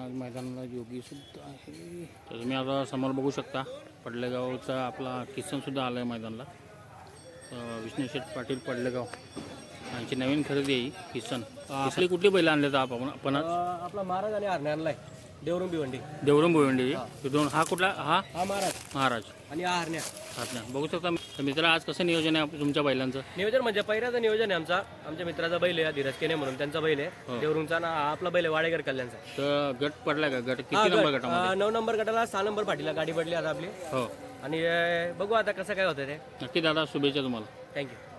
आज मैदानाला योगी सुद्धा आहे. तर तुम्ही आता समोर बघू शकता पडलेगावचा आपला किसन सुद्धा आला आहे मैदानाला. तर विष्णू शेठ पाटील पडलेगाव. यांची नवीन खरेदी आहे किसन आपली कुठली बैल आणले तर आपण आपण आपला महाराज आणि हरणे आणलाय. देवरुम भिवंडी देवरम भोवंडी हा. कुठला हा? हा महाराज. महाराज. आणि हा बघू शकता तर मित्र आज कसं नियोजन आहे आप- तुमच्या बैलांचं? नियोजन म्हणजे पहिल्याचं नियोजन आहे आमचा. आमच्या मित्राचा बैल आहे धीरज केने म्हणून त्यांचा बैल आहे. देवरुमचा ना हा आपला बैल आहे वाडेकर कल्याणचा. तर गट पडला का? गट हा, किती नंबर गट. गटामध्ये? अं, नऊ नंबर गटाला सहा नंबर पाठीला गाडी पडली आता आपली. हो. आणि अं, बघू आता कसं काय होतं ते. नक्की दादा शुभेच्छा तुम्हाला. थँक्यू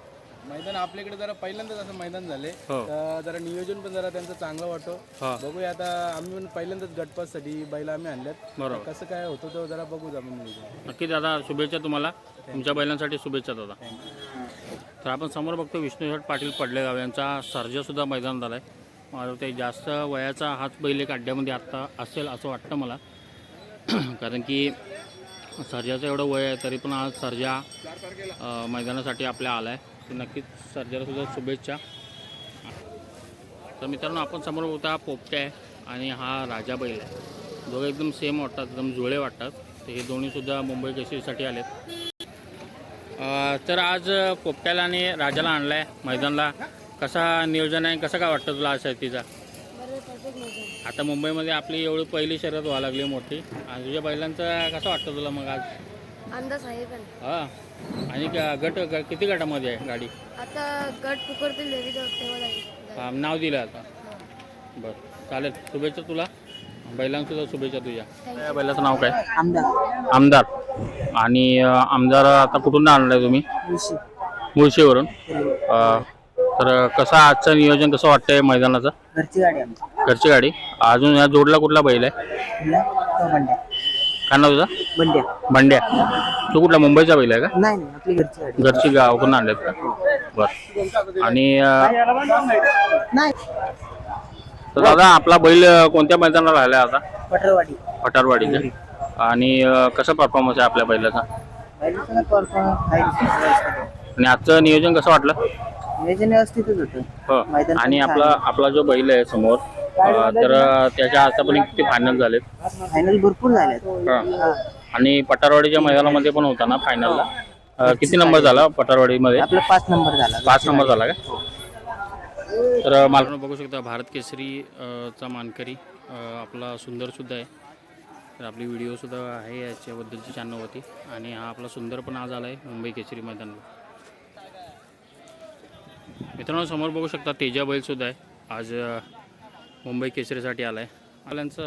मैदान आपल्याकडे जरा पहिल्यांदाच असं मैदान झाले. हो. जरा नियोजन पण जरा त्यांचं चांगलं वाटतो. बघूया आता आम्ही पण पहिल्यांदाच गटपाससाठी बैल आम्ही आणल्यात. बरोबर. कसं काय होतं तो जरा बघूच आपण नियोजन. नक्की दादा शुभेच्छा तुम्हाला. तुमच्या बैलांसाठी शुभेच्छा दादा. तर आपण समोर बघतो विष्णूशेठ पाटील पडलेगाव यांचा सर्जा सुद्धा मैदानात आला आहे मला ते जास्त वयाचा हाच बैल एक अड्ड्यामध्ये आत्ता असेल असं वाटतं मला. कारण की सर्जाचं एवढं वय आहे तरी पण आज सर्जा मैदानासाठी आपल्या आला आहे नक्कीच सर्जाला सुद्धा शुभेच्छा. तर मित्रांनो आपण समोर बघता हा पोपट्या आहे आणि हा राजा बैल आहे. दोघे एकदम सेम वाटतात एकदम जुळे वाटतात. तर हे दोन्हीसुद्धा मुंबई केसरीसाठी आलेत. तर आज पोपट्याला आणि राजाला आणला आहे मैदानला. कसा नियोजन आहे कसं काय वाटतं तुला आज आता मुंबईमध्ये आपली एवढी पहिली शर्यत व्हायला लागली मोठी. आणि तुझ्या बैलांचं कसं वाटतं तुला मग आज? अंदाज आहे पण हां. आणि ग- गट ग- किती गटामध्ये आहे गाडी? आता गट पुकारतील देवी तेव्हा जाईल. हा, नाव दिलं आता. बरं चालेल. शुभेच्छा तुला. बैलांसुद्धा शुभेच्छा तुझ्या. त्या बैलाचं नाव काय? आमदार. आमदार. आणि अं, आमदार आता कुठून आणलाय तुम्ही? मुळशीवरून. अं, तर कसं आजचं नियोजन कसं वाटतंय मैदानाचं? घरची गाडी आमची. घरची गाडी. अजून या जोडला कुठला बैल आहे? कुठला? तो बंड्या. काय नाव तुझा? बंड्या. बंड्या. तू कुठला मुंबईचा बैल आहे का? नाही नाही आपली घरची गाडी. घरची गावाकडून आणलेत का बरं. आणि अं, नाही. तर दादा आपला बैल अं, कोणत्या मैदानाला राहिला आता? पटरवाडी. पठारवाडीचे आणि अं, कसा परफॉर्मन्स आहे आपल्या बैलाचा? पहिल्याचं परफॉर्मन्स आणि आजचं नियोजन कसं वाटलं? नियोजन व्यवस्थितच होतं. हो. मैदान आणि आपला आपला जो बैल आहे समोर तर त्याच्या आतापर्यंत किती फायनल झालेत? फायनल भरपूर हा. आणि पठारवाडीच्या मैदानामध्ये पण होता ना फायनलला अं, किती नंबर झाला पठारवाडीमध्ये? आपला पाच नंबर झाला. पाच नंबर झाला का? तर मला बघू शकता भारत केसरी अ, चा मानकरी अ, आपला सुंदर सुद्धा आहे. तर आपली व्हिडिओ सुद्धा आहे याच्याबद्दलची चॅनलवरती आणि हा आपला सुंदर पण आज आला आहे मुंबई केसरी मैदानाला. मित्रांनो समोर बघू शकता तेजा बैल सुद्धा आहे. आज अ, मुंबई केसरीसाठी आला आहे वाल्यांचा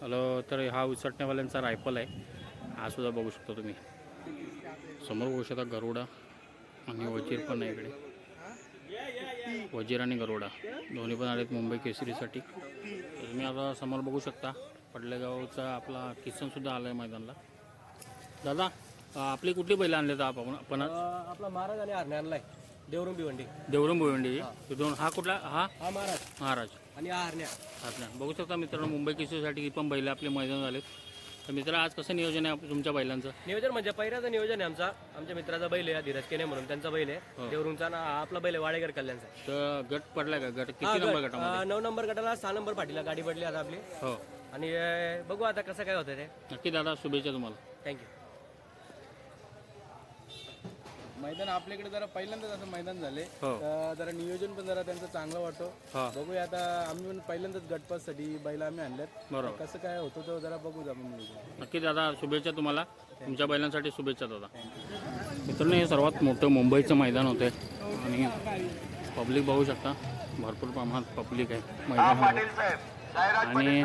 हॅलो तर हा उसटण्यावाल्यांचा रायफल आहे. हा सुद्धा बघू शकता तुम्ही. समोर बघू शकता गरुडा आणि वजीर पण आहे इकडे. वजीर आणि गरोडा. दोन्ही पण आलेत मुंबई केसरीसाठी. तुम्ही आता समोर बघू शकता पडलेगावचा आपला किसन सुद्धा आला आहे मैदानाला. दादा आपली कुठली बैल आणले तर आपण आपण आपला महाराज आणि आणलाय देवरुम भिवंडी देवरम भोवंडी तिथून हा कुठला हा? हा महाराज. महाराज. आणि हा हरण्या. अच्छा बघू शकता मित्रांनो मुंबई केसरीसाठी पण बैल आपले मैदान झालेत तर मित्र आज कसं नियोजन आहे तुमच्या बैलांचं? नियोजन म्हणजे पहिल्याचं नियोजन आहे आमचा. आमच्या मित्राचा बैल आहे धीरज केने म्हणून. त्यांचा बैल आहे. देवरुमचा ना हा आपला बैल आहे वाडेकर कल्याणचा. तर गट पडला का? गट हा, किती नंबर गट. गटामध्ये नऊ नंबर गटाला सहा नंबर पाठीला गाडी पडली आता आपली. हो. आणि बघू आता कसं काय होतं ते. नक्की दादा शुभेच्छा तुम्हाला. थँक्यू मैदान आपल्याकडे जरा पहिल्यांदाच असं मैदान झाले. हो. तर जरा नियोजन पण जरा त्यांचं चांगलं वाटतो. बघूया आता आम्ही पण पहिल्यांदाच गटपाससाठी बैल आम्ही आणल्यात. बरोबर. कसं काय होतं तो जरा बघूच आपण नियोजन. नक्की दादा शुभेच्छा तुम्हाला. तुमच्या बैलांसाठी शुभेच्छा दादा. मित्रांनो हे सर्वात मोठं मुंबईचं मैदान होतं. आणि पब्लिक बघू शकता. भरपूर प्रमाणात पब्लिक आहे. मैदानामध्ये आणि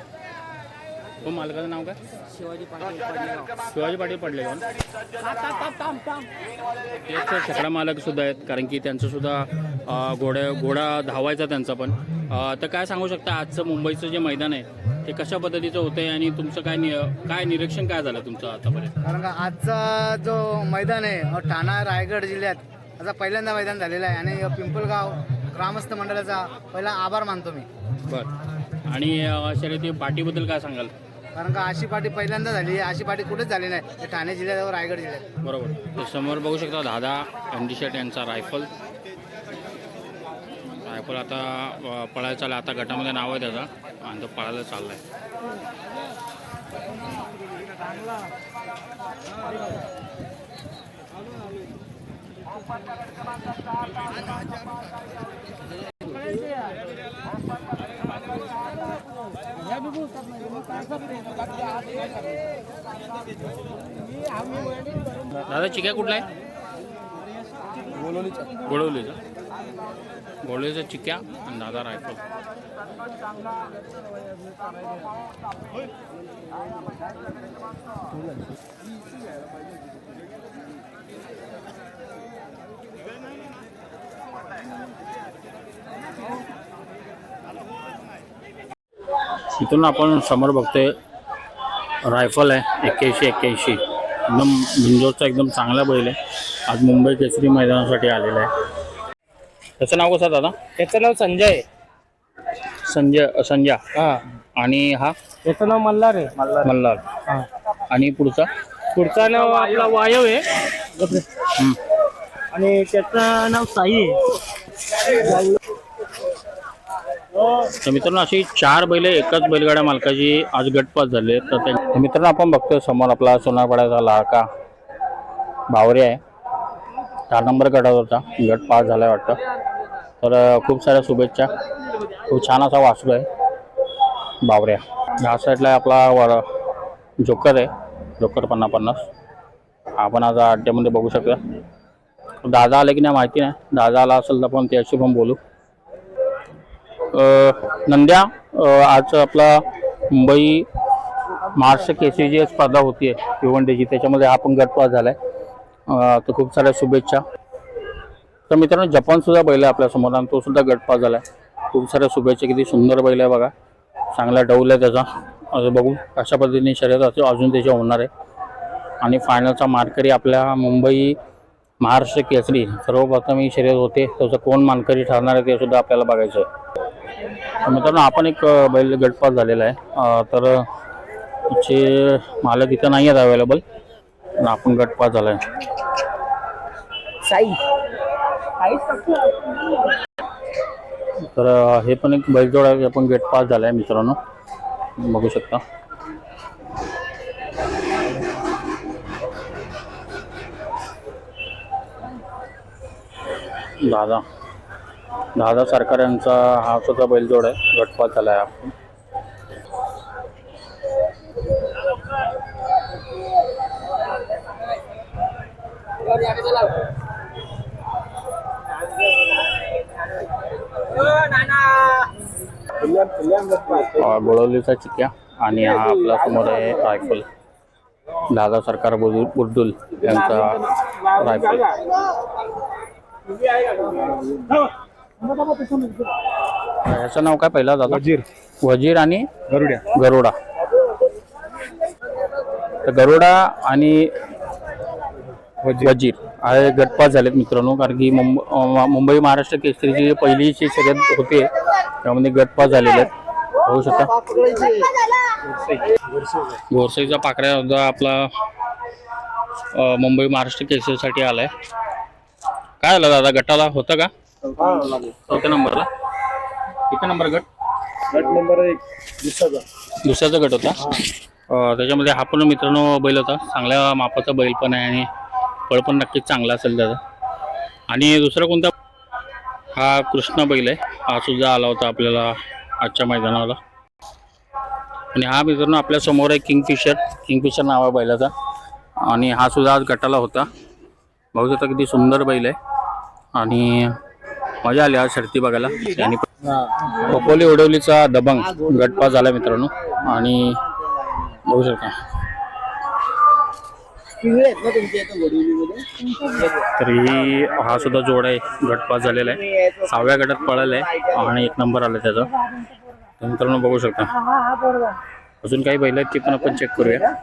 हो मालकाचं नाव काय शिवाजी पाटील शिवाजी पाटील पडले का? तेच छकडा मालक सुद्धा आहेत कारण की त्यांचं सुद्धा घोड्या घोडा धावायचा त्यांचा पण. तर काय सांगू शकता आजचं मुंबईचं जे मैदान आहे ते कशा पद्धतीचं होतंय आणि तुमचं काय नि काय निरीक्षण काय झालं तुमचं आतापर्यंत? कारण का आजचा जो मैदान आहे ठाणा रायगड जिल्ह्यात याचा पहिल्यांदा मैदान झालेला आहे. आणि पिंपळगाव ग्रामस्थ मंडळाचा पहिला आभार मानतो मी. बरं. आणि शर्यती पाठीबद्दल काय सांगाल? कारण का अशी पार्टी पहिल्यांदा झाली अशी पार्टी कुठेच झाली नाही. ठाणे जिल्ह्यात व रायगड जिल्ह्यात. बरोबर. तर समोर बघू शकता दादा एंडी शेट यांचा रायफल. रायफल आता अ, पळायला चालला आता गटामध्ये नाव आहे त्याचा. आणि तो पळायला चाललाय. दादा चिक्या कुठला आहे? गोळवलीचा गोळवलीचा चिक्या आणि दादा रायफल. इथून आपण समोर बघतोय रायफल आहे एक्क्याऐंशी एक्क्याऐंशी. एकदम बिंजोरचा एकदम चांगला बैल आहे. आज मुंबई केसरी मैदानासाठी आलेला आहे. त्याचं नाव कसं दादा? त्याचं नाव संजय. संजय संजय. हा. आणि हा? त्याचं नाव मल्हार आहे. मल्हार. आणि पुढचा? पुढचा नाव आपला वायव आहे. हम्म. आणि त्याचं नाव साई आहे. तर मित्रांनो अशी चार बैल एकाच बैलगाड्या मालकाची आज गटपास झाले तर ते मित्रांनो आपण बघतोय समोर आपला सोनारपाड्याचा लाडका भावरे आहे. चार नंबर गटात होता. गट पास झालाय वाटतं. तर खूप साऱ्या शुभेच्छा. खूप छान असा वासरू आहे बावऱ्या ह्या साईडला आपला वर जोकर आहे. जोकर पन्नास पन्नास आपण आज अड्ड्यामध्ये बघू शकता दादा आले की नाही माहिती नाही. दादा आला असेल तर आपण त्याशी पण बोलू. नंद्या आज आपला मुंबई महाराष्ट्र केसरी जी स्पर्धा होती आहे भिवंडीची त्याच्यामध्ये हा पण गटपास झाला आहे तर खूप साऱ्या शुभेच्छा. तर मित्रांनो जपानसुद्धा बैल आहे आपल्यासमोर आणि तो सुद्धा झाला आहे खूप साऱ्या शुभेच्छा. किती सुंदर बैल आहे बघा. चांगला डौल आहे त्याचा. असं बघू अशा पद्धतीने शर्यत असं अजून त्याच्या होणार आहे. आणि फायनलचा मानकरी आपल्या मुंबई महाराष्ट्र केसरी. सर्वप्रथम ही शर्यत होते. त्याचं कोण मानकरी ठरणार आहे ते सुद्धा आपल्याला बघायचं आहे. मित्रांनो आपण एक बैल गटपास झालेला आहे. तर त्याचे मालक इथं नाही आहेत अवेलेबल पण आपण गटपास झाला आहे तर हे पण एक बैलजोड आहे आपण गटपास झाला आहे मित्रांनो. बघू शकता. दादा. दादा सरकार यांचा हा सुद्धा बैलजोड आहे. गटपात झाला आहे आपण गोळवलीचा चिक्या आणि हा आपला समोर आहे रायफल. दादा सरकार बुर्दुल बुर्दुल यांचा रायफल. याचं नाव काय पहिला दादा? वजीर. वजीर आणि गरुड्या. गरुडा. तर गरुडा आणि वजीर. हे गटपास झालेत मित्रांनो कारण की मुंब अं, मुंबई महाराष्ट्र केसरीची पहिलीची शर्यत होते त्यामध्ये गटपास झालेले आहेत. होऊ शकता. गोरसाईचा पाकऱ्या सुद्धा आपला मुंबई महाराष्ट्र केसरीसाठी आलाय. काय झालं दादा? गटाला होतं का? चौथ्या नंबरला? किती नंबर गट? गट नंबर एक दिवसाचा दुसऱ्याचा गट होता. अं, त्याच्यामध्ये हा पण मित्रांनो बैल होता. चांगल्या मापाचा बैल पण आहे आणि फळ पण नक्कीच चांगला असेल त्याचा. आणि दुसरा कोणता? हा कृष्ण बैल आहे. हा सुद्धा आला होता आपल्याला आजच्या मैदानाला. आणि हा मित्रांनो आपल्यासमोर आहे किंगफिशर. किंगफिशर नाव आहे बैलाचा. आणि हा सुद्धा आज गटाला होता. बघू शकता किती सुंदर बैल आहे. आणि मजा आली आज शर्ती बघायला. आणि खोपोली उडवलीचा दबंग गटपास झाला मित्रांनो. आणि बघू शकता. तर ही हा सुद्धा जोड आहे. गटपास झालेला आहे. सहाव्या गटात पळाला आहे आणि एक नंबर आला त्याचा. तर मित्रांनो बघू शकता. अजून काही बैल आहेत ती पण आपण चेक करूया.